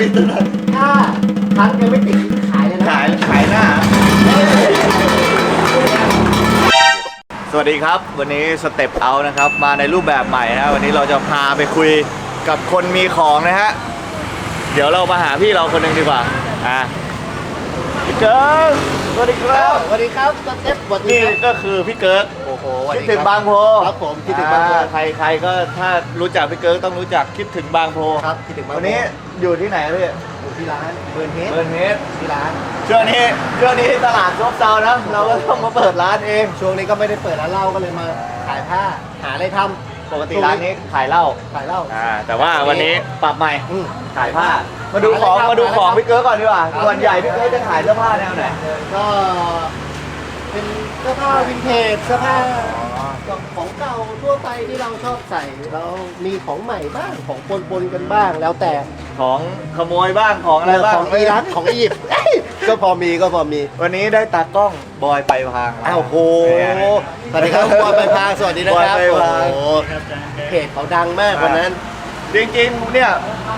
คุยตลอดถ้าครั้งยังไม่ติดขายเลยนะ ขายขายหน้า สวัสดีครับ วันนี้สเต็ปเอานะครับ มาในรูปแบบใหม่นะวันนี้เราจะพาไปคุยกับคนมีของนะฮะ เดี๋ยวเรามาหาพี่เราคนหนึ่งดีกว่า อะพี่เกิร์กสวัสดีครับ สวัสดีครับสเต็ปสวัสดีนี่ครับก็คือพี่เกิร์กโอ้โห สวัสคิดดีถึงครับางโพครับผมคิดถึงบางโพอ่ใครใครก็ถ้ารู้จักพี่เกิร์กต้องรู้จักคิดถึงบางโพครับคิดถึงบางโพวันนี้อยู่ที่ไหนพี่อยู่ที่ร้านเบิร์นเฮดเบิร์นเฮดที่ร้านช่วงนี้ช่วงนี้ตลาดซบเซานะเราก็ต้องมาเปิดร้านเองช่วงนี้ก็ไม่ได้เปิดร้านเหล้าก็เลยมาขายผ้าหาอะไรทปกติร้านนี้ขายเหล้าำขายเหล้าอ่าแต่ว่าวันนี้ปรับใหม่อืม ขายผ้า มาดูของขายอะไรครับมาดูของขายอะไรครับพี่เกิร์กก่อนดีกว่าครับ ส่วนใหญ่พี่เกิร์กจะขายเสื้อผ้าแนวไหนก็เป็น เสื้อผ้าวินเทจเสื้อผ้าของเก่าทั่วไปที่เราชอบใส่แล้วมีของใหม่บ้างของปนๆกันบ้างแล้วแต่ของขโมยบ้างของอะไรบ้างของอิรักของอียิปต์เอ้ยก็พอมีก็พอมีวันนี้ได้ตากล้องบอยไปพางมาอ้าวโหเป็นไงสวัสดีครับบอยไปพางสวัสดีนะครับบอยไปพางโอ้โหเพจเขาดังมากวันนั้น จริงๆ เนี่ย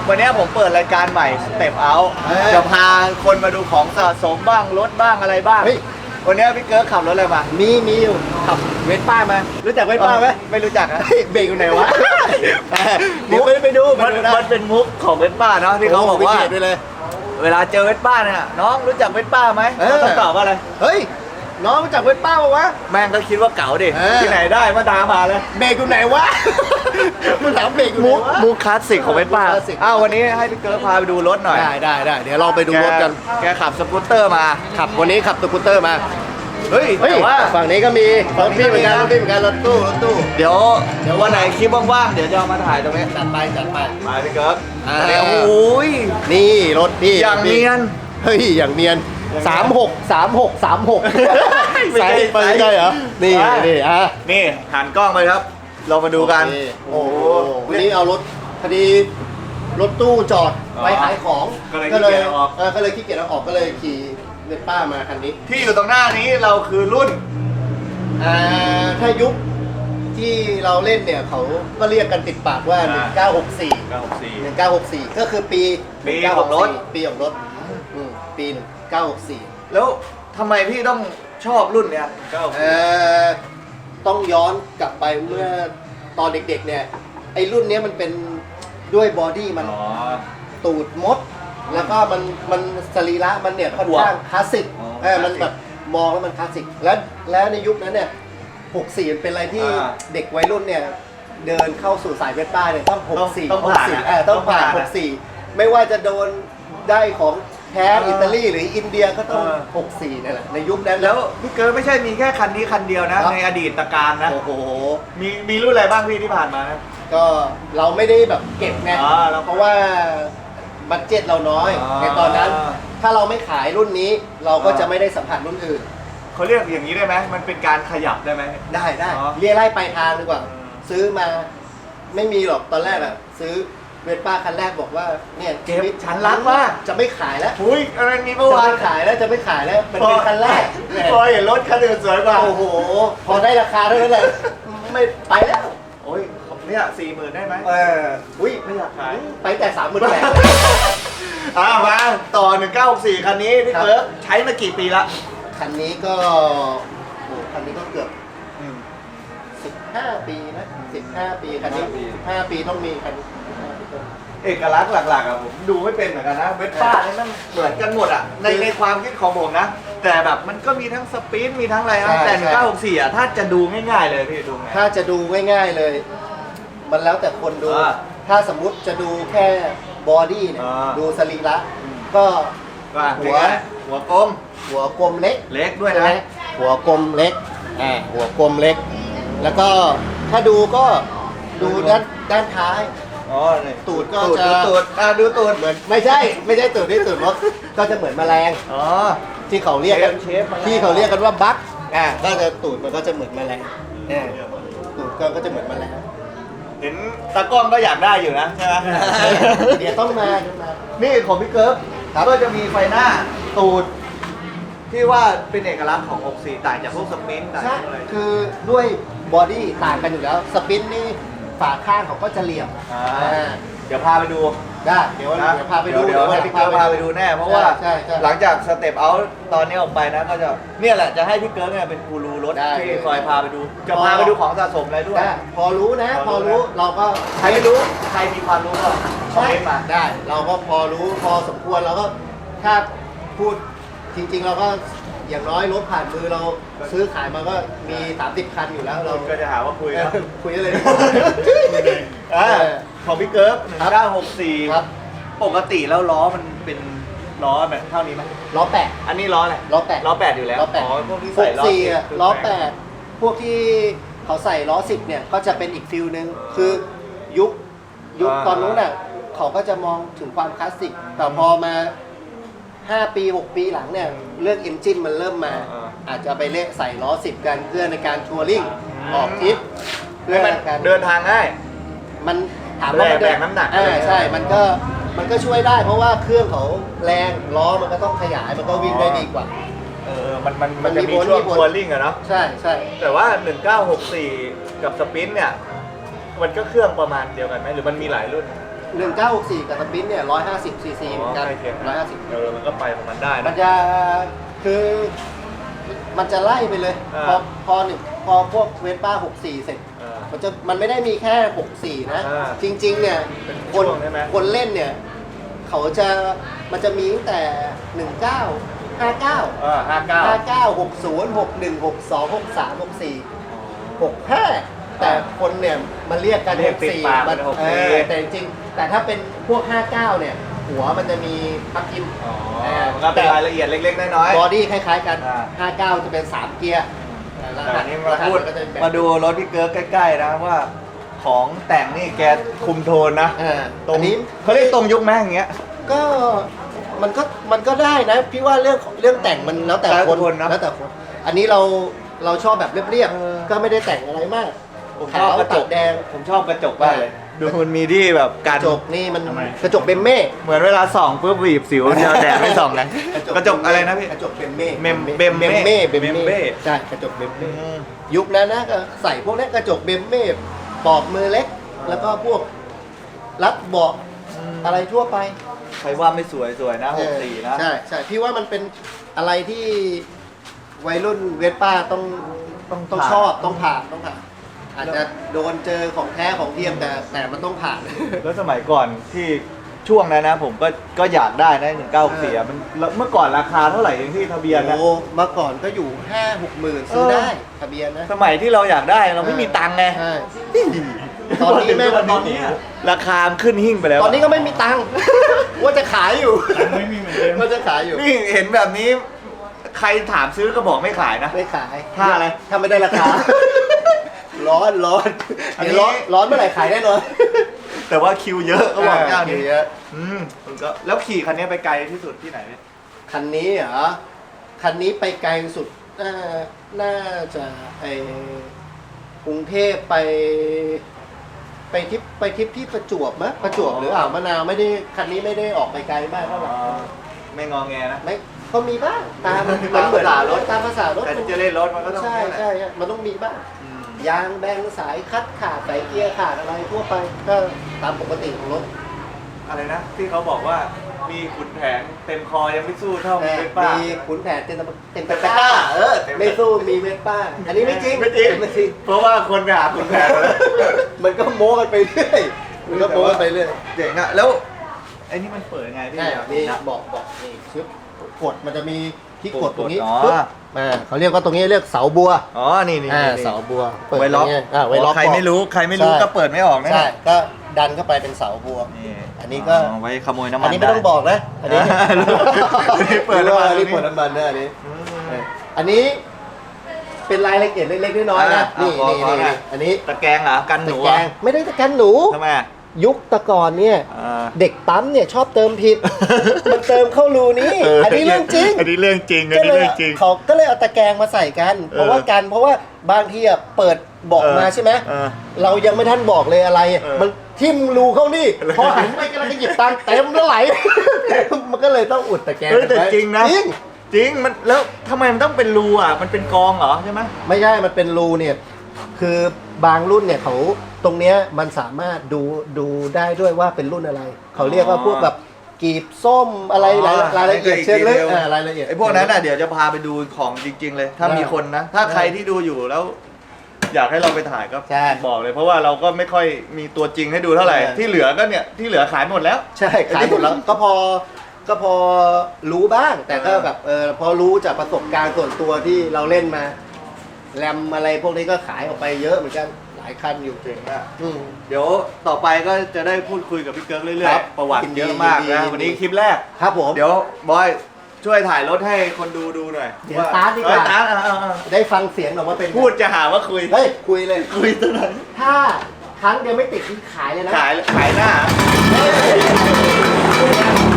วันเนี้ยผมเปิดรายการใหม่สเต็ปเอาเออจะพาคนมาดูของสะสมบ้างรถบ้างอะไรบ้าง เฮ้ย วันเนี้ยพี่เกิร์กขับรถอะไรมา มีมีอยู่ขับเวสป้ามา รู้จักเวสป้าไหมไม่รู้จักนะเฮ้ยเบรกอยู่ไหนวะเดี๋ยวไปไปดูไปมันดูนะมันเป็นมุกของเวสป้าเนาะที่เขาบอกว่า โโหวินเทจด้วยเลย เวลาเจอเวสป้าเนี่ยน้องรู้จักเวสป้าไหมเออเขาต้องตอบว่าอะไร เฮ้ย น้องรู้จักเวสป้าปะวะ แม่งก็คิดว่าเก๋าดิ เออ ที่ไหนได้มาตามมาเลยเบรกอยู่ไหนวะมันถามเบรกอยู่ไหนมุกวะ มุกคลาสสิกของเวสป้ามุกคลาสสิก อ้าววันนี้ให้พี่เกิร์กพาไปดูรถหน่อยได้ได้ได้เดี๋ยวลองไปดูรถกัน แกขับสกูตเตอร์มา ขับวันนี้ขับสกูตเตอร์มาเฮ้ยเฮ้ยแต่ว่า ฝั่งนี้ก็มีรถพี่เหมือนกันรถพี่เหมือนกันรถตู้รถตู้เดี๋ยวเดี๋ยววันไหนคลิปว่างๆ เดี๋ยวจะเอามาถ่ายตรงนี้จัดไปจัดไป มาพี่เกิร์กอ่า เดี๋ยวโอ้ยนี่รถพี่อย่างเนียน เฮ้ยอย่างเนียนอ ย่างเนียนสามหกสามหกสามหกไม่ใช่ไปไม่ใช่เหรอ นี่อะ นี่อะนี่หันกล้องไปครับ เรามาดูกัน โอ้โหวันนี้เอารถพอดีรถตู้จอดอ๋อไว้ขายของก็เลยขี้เกียจเอาออก เออก็เลยขี้เกียจเอาออกก็เลยขี่เวสป้ามาคันนี้ ที่อยู่ตรงหน้านี้เราคือรุ่น อ่าถ้ายุคที่เราเล่นเนี่ยเขาก็เรียกกันติดปากว่า อ่า1964 964 1964 ก็คือปีปีของรถ 1964ปีของรถอืม ปี 1964 แล้วทำไมพี่ต้องชอบรุ่นเนี้ยเอ่อต้องย้อนกลับไปเมื่อตอนเด็กๆเนี่ย ไอ้รุ่นเนี้ยมันเป็นด้วยบอดี้มันอ๋อ ตูดมด แล้วก็มันมันสรีระมันเนี่ยค่อนอวบข้างคลาสสิกอ๋อเออมันคลาสสิกแบบมองแล้วมันคลาสสิก แล้วแล้วในยุคนั้นเนี่ย64มันเป็นอะไรที่อ่าเด็กวัยรุ่นเนี่ยเดินเข้าสู่สายเวสป้าเนี่ยต้อง ต้อง64ต้องผ่าน64อะเออต้องผ่านต้องผ่านอะ 64 ไม่ว่าจะโดนได้ของ แท้เอออิอิตาลีหรืออินเดียก็ต้อง เออ 64นี่นแหละในยุคนั้นแล้วพี่เกิร์กไม่ใช่มีแค่คันนี้คันเดียวนะครับในอดีตการนะ โอ้โห มีมีรุ่นอะไรบ้างพี่ที่ผ่านมานะ ก็เราไม่ได้แบบเก็บไงอ่าเราเพราะว่าบัตเจ็ตเราน้อย อ่า ในตอนนั้น ถ้าเราไม่ขายรุ่นนี้เราก็อ่าจะไม่ได้สัมผัสรุ่นอื่น เขาเรียกอย่างนี้ได้ไหมมันเป็นการขยับได้ไหม ได้ได้อ๋อเรียไล่ไปลายทางดีกว่า อืม ซื้อมาไม่มีหรอกตอนแรกอะซื้อ เวสป้าคันแรกบอกว่าเนี่ยเก็บชีวิตฉันรักมาก จะไม่ขายแล้วอุ้ยอะไรมีจะเมื่อวานไม่ขายแล้วจะไม่ขายแล้วมันเป็นคันแรกพอเห็นรถคันอื่นสวยกว่าโอ้โห พอได้ราคาเท่านั้นแหละไม่ไปแล้วโอ้ยเนี่ยสี่หมื่นได้ไหมเอออุ้ยไม่อยากขายไปแต่สามหมื่นแปดอ่ามาต่อ1964คันนี้พี่ครับเบิร์กใช้มากี่ปีละคันนี้ก็โอ้คันนี้ก็เกือบ15ปีนะ15ปีคันนี้15ปี15ปีต้องมีคันนี้15ปีต้อง เอกลักษณ์หลักๆอะผมดูไม่เป็นเหมือนกันนะเวสป้าเนี่ยมันเหมือนกันหมดอะในในความคิดของผมนะ แต่แบบมันก็มีทั้งสปีดมีทั้งอะไรนะแต่1964อะถ้าจะดูง่ายๆเลยพี่ดูไง ถ้าจะดูง่ายๆเลย มันแล้วแต่คนดู อ่าถ้าสมมุติจะดูแค่บอดี้เนี่ยอ่าดูสรีระก็ ว่าหัหัว วหัวกลมหัวกลมเล็กเล็กด้วยใช่ไหมนะหัวกลมเล็กอ่าหัวกลมเล็ก แล้วก็ถ้าดูก็ดูด้านด้านท้าย อ๋อนี่ตูดก็ตูดจะ ดูตูดอ่าดูตูดเหมือนไม่ใช่ไม่ใช่ตูดที่ตูดรถก็จะเหมือนแมลงอ๋อ ที่เขาเรียกกันเชฟแมลง ที่เขาเรียกกันว่าบั๊กอ่าก็จะตูดมันก็จะเหมือนแมลงอ่าตูดก็ก็จะเหมือนแมลงเห็นตากล้องก็อยากได้อยู่นะใช่ไหม เดี๋ยวต้องมาเดี๋ยวมา นี่ของพี่เกิร์ฟครับก็จะมีไฟหน้าตูด ที่ว่าเป็นเอกลักษณ์ของ 64 ต่างจากพวกสปรินต์ต่างใช่จากอะไร คือด้วยบอดี้ต่างกันอยู่แล้ว สปินนี่ ฝาข้างเขาก็จะเหลี่ยมอ่า อ่าเดี๋ยวพาไปดูได้เดี๋ยวนะเดี๋ยวพาไปดูเดี๋ยวให้พี่เกิร์กพาไปดูแน่เพราะว่าใช่ใช่ หลังจากสเต็ปเอาตอนนี้ออกไปนะก็จะเนี่ยแหละจะให้พี่เกิร์กเนี่ยเป็นกูรูรถได้ที่คอยพาไปดู จะพาไปดูของสะสมอะไรด้วย ได้พอรู้นะ พพออรู้รู้นะเราก็ใครไม่รู้ใครมีความรู้ก็คอมเมนต์มา ได้ เราก็พอรู้พอสมควรเราก็ถ้าพูดจริง ๆ เราก็ อย่างน้อยรถผ่านมือเราซื้อขายมาก็มี 30 คันอยู่แล้วเราก็จะหาว่าคุยเอนะอคุยอะไรอ่าของพี่เกิร์กหนึ่งครับเก้าหกสี่ครับปกติแล้วล้อมันเป็นล้อแบบเท่านี้ไหมล้อแปดอันนี้ล้ออะไรล้อแปดล้อแปดอยู่แล้วล้อแปดอ๋อพวกที่หใส่กล้อสี่10อะคือล้อปแปดพวกที่เขาใส่ล้อสิบเนี่ยก็จะเป็นอีกฟิลหนึ่งคือยุคยุคอ่าตอนนู้นน่ะเขาก็จะมองถึงความคลาสสิกแต่พอมา 5 ปี 6 ปีหลังเนี่ยเรื่องเอนจินมันเริ่มมา อ่า อาจจะไปเละใส่ล้อสิบกันเพื่อในการทัวริงออกทริปเพื่ให้อมันการ เดินทางง่าย มันถามว่ามันแรงแบกน้ำหนักอ่าอะไรใช่ มันก็มันก็ช่วยได้ เพราะว่าเครื่องเขาแรงล้อมันก็ต้องขยายมันก็วิ่งได้ดีกว่า เออ มันมันมัมันนจะมีมีผลช่วงมีผล ทัวริงอะเนาะ ใช่ใช่แต่ว่า 1964 กับสปรินต์เนี่ย มันก็เครื่องประมาณเดียวกันไหมหรือมันมีหลายรุ่น 1964 กับสปินเนี่ย 150 ซีซีเหมือนกัน ใกล้เคียง150 เออมันก็ไปของมันได้มันะ นจะคือมันจะไล่ไปเลยอ่าพอพอหนึ่งพอพวกเวสป้า 64 เสร็จ เออ มันจะมันไม่ได้มีแค่ 64 นะ อ่าจริง ๆ เนี่ยเป็นคนช่วงใช่ไหม คนเล่นเนี่ย เขาจะมันจะมีตั้งแต่ 19 59 เออ59 59 60 61 62 63 64 65 แต่คนเนี่ย มันเรียกกันเรียกติดปาก64มันเป็น64เออแต่จริงๆ แต่ถ้าเป็นพวก 59 เนี่ย หัวมันจะมีพักกิมอ๋อมันก็เป็นรายละเอียดเล็ก ๆ น้อยๆบอดี้คล้ายๆกัน อ่า 59 จะเป็น 3 เกียร์แต่อันนี้มาพูดก็จะเป็นมาดูรถพี่เกิร์กใกล้ๆนะว่า ของแต่งนี่แกคุมโทนนะอ่าตรงอันนี้เขาเรียกตรงยุคไหมอย่างเงี้ย ก็มันก็มันก็ได้นะ พี่ว่าเรื่องเรื่องแต่งมันแล้วแต่แล้วแต่คนคนนะแล้วแต่คน อันนี้เราเราชอบแบบเรียบเออ ๆ ก็ไม่ได้แต่งอะไรมากผมชขาอบวกระจตักดแดง ผมชอบกระจกมากเลย ดูมันมีที่แบบกักนระจกนี่มันทำไม กระจกเบมเม่เหมือนเวลาส่องปุ๊บบีบสิวเดียวแดดไม่ส่องกันกระจกอะไรนะพี่ กระจกเบมเม่เมมเบมเม่เม่เบมเบมเม่ เม่ใช่กระจกเบมอืเม่มยุคนั้นนะก็ใส่พวกนี้กระจกเบมเม่ปอกมือเล็ก แล้วก็พวกรัดเบาะอะไรทั่วไป ใครว่าไม่สวยสวยนะหกสี่นะ ใช่ใช่พี่ว่ามันเป็นอะไรที่วัยรุ่นเวสป้าต้องต้องต้องผ่าน ชอบต้องผ่านต้องผ่าน อาจจะโดนเจอของแท้ของเทียมแต่แต่มันต้องผ่าน แล้วสมัยก่อนที่ช่วงนั้นนะผมก็ก็อยากได้นะหนึ่งเก้าสี่มันแล้วเมื่อก่อนราคาเท่าไหร่เองที่ทะเบียนนะ โอ้เมื่อก่อนก็อยู่ห้าหกหมื่นซื้อเออได้ทะเบียนนะ สมัยที่เราอยากได้เราไม่มีตังค์ไงใช่ ตอนนี้แม่งตอนนี้ราคามันขึ้นหิ้งไปแล้วตอนนี้ก็ไม่มีตังค์ว่าจะขายอยู่ไม่มีเหมือนเดิมว่าจะขายอยู่ นี่เห็นแบบนี้ ใครถามซื้อก็บอกไม่ขายนะ ไม่ขาย ถ้าอะไร ถ้าไม่ได้ราคา ร้อนร้อนอันนี้ เดี๋ยวร้อนร้อนเมื่อไหร่ขายแน่นอน แต่ว่าคิวเยอะก็บอกเจ้านี้เยอะอืมผมก็แล้วขี่คันนี้ไปไกลที่สุดที่ไหนพี่คันนี้เหรอ คันนี้ไปไกลสุดน่าน่าจะไอกรุงเทพไป ไปทริปไปทริปที่ประจวบมะประจวบหรืออ่าวมะนาวไม่ได้คันนี้ไม่ได้ออกไปไกลมากเท่าไหร่ไม่งอแงนะ ไม่ก็มีบ้างตามตามภาษารถตามภาษารถแต่ที่จะเล่นรถมันก็ต้องใช่เนี่ยแหละใช่ใช่มันต้องมีบ้าง อืม ยางแบงสายคัดขาดสายเกียร์ขาดอะไรทั่วไปก็ตามปกติของรถอะไรนะ ที่เขาบอกว่ามีขุนแผนเต็มคอยังไม่สู้เท่ามีเวสป้ามีขุนแผนเต็มตะเต็มเต็ตะมกตะร้ากร้าเออเต็มไม่สู้มีเวสป้า อันนี้ไม่จริงไม่จริงไม่จริงเพราะว่าคนไปหาขุนแผนมาแล้วมันก็โม้กันไปเรื่อยมันก็โม้กันไปเรื่อยเจ๋งอะแล้วไอ้นี่มันเปิดยังไงพี่ใช่อยากมีรู้นะบอกบอกนี่ชึบกดมันจะมีที่กดกดตรงนี้อ๋อปึ๊บ อ่าเขาเรียกว่าตรงนี้เรียกเสาบัวอ๋อ นี่นี่อ่านี่ เสาบัวเปิดไว้ล็อกย่างเงี้ยอ่าไว้ล็อกใครไม่รู้ใครไม่รู้ใช่ก็เปิดไม่ออกนะ ใช่ก็ดันเข้าไปเป็นเสาบัว นี่อันนี้ก็ไว้ขโมยน้ำมันอันนี้ไม่ต้องบอกนะอันนี้อ่าอันนี้เปิดน้ำมันอันนี้เปิดน้ำมันนะอันนี้เอออันนี้เป็นรายละเอียดเล็กๆน้อยๆนะอ่านี่ขอนี่ขอนี่หน่อยอันนี้ตะแกรงเหรอกันหตะนูแกรงไม่ได้ตะแกรงหนู ทำไมอะ ยุคแตะก่อนเนี่ย อ่า เด็กปั๊มเนี่ยชอบเติมผิด มันเติมเข้ารูนี้อันนี้เรื่องจริง อันนี้เรื่องจริง อันก็นี้เลยเรื่องจริง เขาก็เลยเอาตะแกรงมาใส่กัน เพราะว่ากันเพราะว่าบางทีอะเปิดบอกมาใช่ไหมเออเรายังไม่ทันบอกเลยอะไรเออมันทิ่มรูเข้านี่ พอหันไปกำลังจะหยิบตังค์เต็มแล้วไหล มันก็เลยต้องอุดตะแกรงเฮ้ยแต่ไว้จริงนะ จริงจริง มันแล้วทำไมมันต้องเป็นรูอะ มันเป็นกองเหรอใช่ไหม ไม่ใช่มันเป็นรูเนี่ย คคือบางรุ่นเนี่ยเขาตรงเนี้ยมันสามารถดูดูได้ด้วยว่าเป็นรุ่นอะไร เขาเรียกว่าพวกแบบกีบส้มอะไรรายรายละเอียดเชิงลึกอ่ารายละเอียดไอ้พวกนั้นน่ะเดี๋ยวจะพาไปดูของจริง ๆ เลย ถ้าได้มีคนนะ ถ้าใครที่ดูอยู่แล้ว อยากให้เราไปถ่ายก็ใช่ บอกเลย เพราะว่าเราก็ไม่ค่อยมีตัวจริงให้ดูเท่าไหร่ใช่ที่เหลือก็เนี่ยที่เหลือขายหมดแล้ว ใช่ขายหมดแล้วก็พอก็พอรู้บ้าง แต่ก็เออแบบเออพอรู้จากประสบการณ์ส่วนตัวที่เราเล่นมา แรมอะไรพวกนี้ก็ขายออกไปเยอะเหมือนกันหลายคันอยู่เจ๋งอะอืม เดี๋ยวต่อไปก็จะได้พูดคุยกับพี่เกิร์กเรื่อครัยบๆ ประวัติยินดีเยอะมากยินดีนะยินดี วันนี้คลิปแรก ครับผม เดี๋ยวบอยช่วยถ่ายรถให้คนดูดูหน่อยเดี๋ยวตาร์ทดีกว่า เออตาร์ทอะอะอะได้ฟังเสียงออกมาเป็นพูดจะหาว่าคุย เฮ้ยคุยเลย คุยตัวไหนถ้าครั้งเดียวไม่ติดนี่ขายเลยนะขายขายหน้า เฮ้ย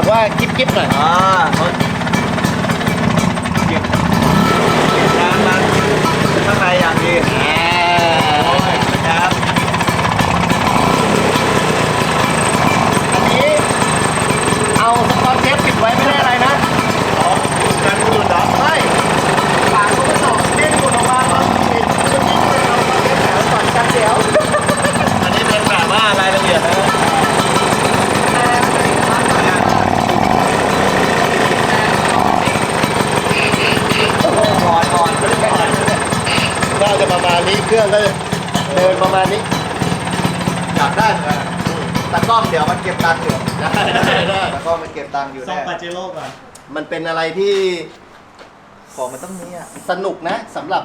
แบบว่ากิ๊บๆหน่อย อ่าเขาเก็บเก็บงานมาข้างในอย่างดีโอ้ยนะครับ อันนี้ เอาสกอตเทปปิดไว้ไม่ได้อะไรนะ ของการพูดเหรอ ไม่ฝาเขาก็สองเด้งหลุดออกมาตอนปิดเมื่อกี้ก็เลยเอาสกอตเทปแถวก่อนกันเดี๋ยว อันนี้เป็นแบบว่ารายละเอียดนะถอดถอดถอด น่าจะประมาณนี้เครื่องก็จะเดินประมาณนี้ อยากได้เหมือนกันตากล้อง เดี๋ยวมันเก็บตังค์อยู่ได้ได้ได้ตากล้องมันเก็บตังค์อยู่ส่งแน่ปาเจโร่ก่อน มันเป็นอะไรที่ของมันต้องมีอะสนุกนะสำหรับ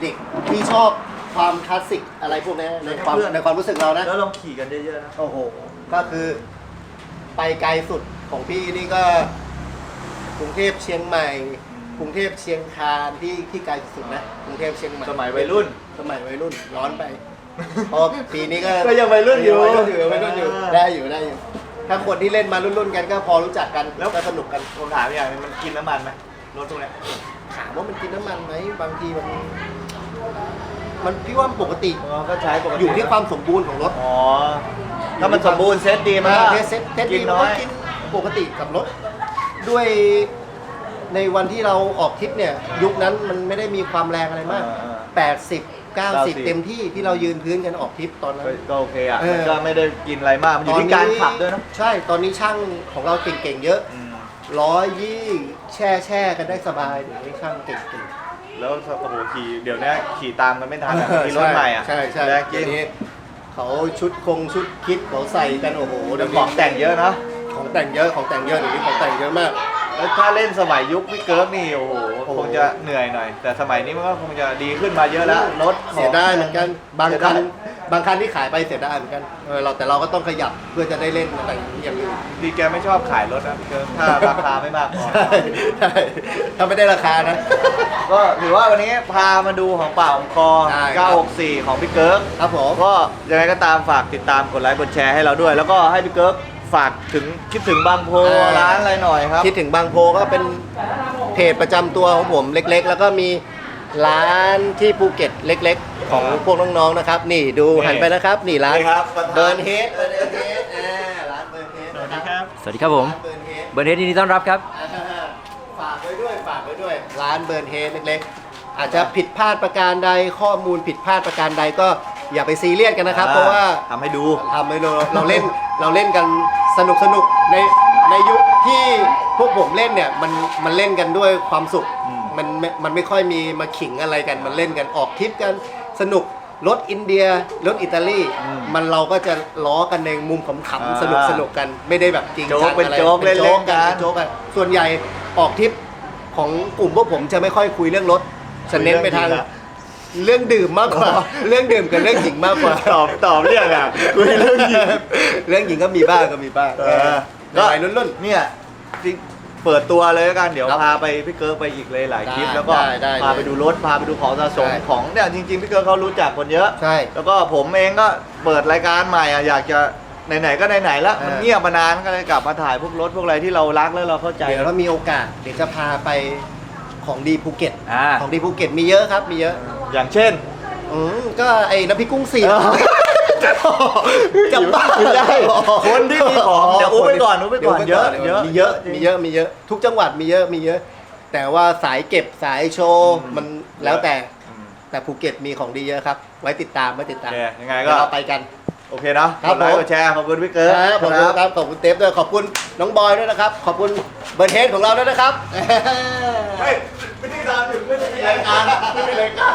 เด็กที่ชอบความคลาสสิกอะไรพวกนี้ในความเพื่อนในความรู้สึกเรานะ แล้วลองขี่กันเยอะๆนะ โอ้โห ก็คือไปไกลสุดของพี่นี่ก็กรุงเทพเชียงใหม่ กรุงเทพเชียงคานที่ที่ไกลสุดนะ กรุงเทพเชียงใหม่สมัยวัยรุ่น สมัยวัยรุ่นร้อนไปเพราะปีนี้ก็ก็ยังวัยรุ่นอยู่วัยรุ่นอยู่วัยรุ่นอยู่อ่า ได้อยู่ได้อยู่ ถ้าคนที่เล่นมารุ่นๆกันก็พอรู้จักกันแล้วก็สนุกกันผมถามอย่างหนึงมันกินน้ำมันไหมรถพวกเนี้ยถามว่ามันกินน้ำมันไหมบางทีมัน มันพี่ว่ามันปกติ อ๋อก็ใช้ปกติอยู่ที่ความสมบูรณ์ของรถอ๋อถ้ามันสมบูรณ์เซ็ตดีมันก็เทสเซ็ตเทสกิดีนมันน้อก็ยกินปกติกับรถ ด้วยในวันที่เราออกทริปเนี่ย ยุคนั้นมันไม่ได้มีความแรงอะไรมาก80 90 เต็มที่ที่เรายืนพื้นกันออกทริปตอนนั้น ก็ก็โอเคอะเออ มันก็ไม่ได้กินอะไรมากมันอยู่ที่การขับด้วยนะใช่ตอนนี้ช่างของเราเก่งๆเยอะ อืมร้อยยี่แช่แช่กันได้สบายเดี๋ยวนี้ช่างเก่งๆแล้วโอ้โหขี่เดี๋ยวนี้ขี่ตามกันไม่ทันอะขี่รถใหม่อะใช่ใช่แรงจริเดี๋งยวนี้เขาชุดคงชุดคิดเขาใส่กันโอ้โหแล้วของแต่งเยอะเนาะ ของแต่งเยอะของแต่งเยอะเดี๋ยวนี้ของแต่งเยอะมาก แล้วถ้าเล่นสมัยยุคพี่เกิร์กนี่โอ้โหโอ้โหคงจะเหนื่อยหน่อย แต่สมัยนี้มันก็คงจะดีขึ้นมาเยอะแล้วรถของ เสียดายเหมือนกันบางเสียคัดายนบางคันที่ขายไปเสียดายเหมือนกันเออเราแต่เราก็ต้องขยับเพื่อจะได้เล่นอะไรอย่างอื่นดีแกไม่ชอบขายรถนะพี่เกิร์กถ้าราคาไม่มากพอ ใช่ใช่ถ้าไม่ได้ราคานะ ก็ถือว่าวันนี้พามาดูของเปล่าของคอ ได้ครับ 964 ของพี่เกิร์กครับผม ก็ยังไงก็ตามฝากติดตามกดไลค์กดแชร์ให้เราด้วย แล้วก็ให้พี่เกิร์ก ฝากถึงคิดถึงบางโพร้านอะไรหน่อยครับ คิดถึงบางโพก็เป็นเพจประจำตัวของผมเล็กๆ แล้วก็มีร้านที่ภูเก็ตเล็กๆ ของพวกน้องๆนะครับ นี่ดูนี่หันไปนะครับ นี่ร้านนี่ครับประธาน เบิร์นเฮดเบิร์นเฮดอ่าร้านเบิร์นเฮดสวัสดีครับสวัสดีครับผม ร้านเบิร์นเฮดเบอร์เทสยินดีต้อนรับครับ อ่าฝากไว้ด้วยฝากไว้ด้วย ร้านเบิร์นเฮดเล็กๆ อาจจะผิดพลาดประการใดข้อมูลผิดพลาดประการใดก็อย่าไปซีเรียสกันนะครับ เพราะว่า ทำให้ดู ทำให้เราเราเล่นเราเล่นกัน สนุกสนุกในในยุคที่พวกผมเล่นเนี่ยมันมันเล่นกันด้วยความสุขอืมมันไม่มันไม่ค่อยมีมาขิงอะไรกันมันเล่นกันออกทริปกันสนุกรถอินเดียรถอิตาลีมันเราก็จะล้อกันในมุมขำๆสนุกสนุกกันไม่ได้แบบจริงโจ๊กจังเป็นอะไรโจ๊กเป็นโจ๊กเล่นๆกันเป็นโจ๊กกัน ส่วนใหญ่ออกทริปของกลุ่มพวกผมจะไม่ค่อยคุยเรื่องรถจะเน้นไปทาง เรื่องดื่มมากกว่า เรื่องดื่มกับเรื่องหญิงมากกว่า ตอบตอบเรื่องอะคุยเรื่องหญิง เรื่องหญิงก็มีบ้างก็มีบ้างเออ ก็ไอ้รุ่นรุ่นเนี่ยที่เปิดตัวเลยแล้วกันเดี๋ยวครับพาไปพี่เกิร์กไปอีกเลยหลายคลิป ได้แล้วก็ได้ได้พาไปดูรถพาไปดูของสะสมใช่ของเนี่ยจริงๆพี่เกิร์กเขารู้จักคนเยอะ ใช่ แล้วก็ผมเองก็เปิดรายการใหม่อะอยากจะไหนๆก็ไหนๆแล้วเออมันเงียบมานานก็เลยกลับมาถ่ายพวกรถพวกอะไรที่เรารักแล้วเราเข้าใจเดี๋ยวถ้ามีโอกาสเดี๋ยวจะพาไปของดีภูเก็ต อ่า ของดีภูเก็ตมีเยอะครับมีเยอะอ ย่างเช่น อืมก็ไอ้น้ำพริกกุ้งเสียบ จะบ้าไม่ใช่คนที่มีของเดี๋ยวอุ๊บไปก่อนอุ๊บไปก่อนดี๋วเยอะมีเยอะจริงมีเยอะมีเยอะ ทุกจังหวัดมีเยอะมีเยอะ แต่ว่าสายเก็บสายโชว์อืมมันแล้วแต่อืมแต่ภูเก็ตมีของดีเยอะครับ ไว้ติดตามไว้ติดโอตามเคยังไงก็เดี๋ยวเราไปกันโอเคเนาะครับกดไลค์ผมกดแชร์ ขอบคุณพี่เกิร์ครับขอบคุณครับ ขอบคุณเทปด้วย ขอบคุณน้องบอยด้วยนะครับ ขอบคุณเบิร์ดเฮดของเราด้วยนะครับ ไม่ไม่ได้ตามถึงไม่ได้มีรายการไม่มีรายการ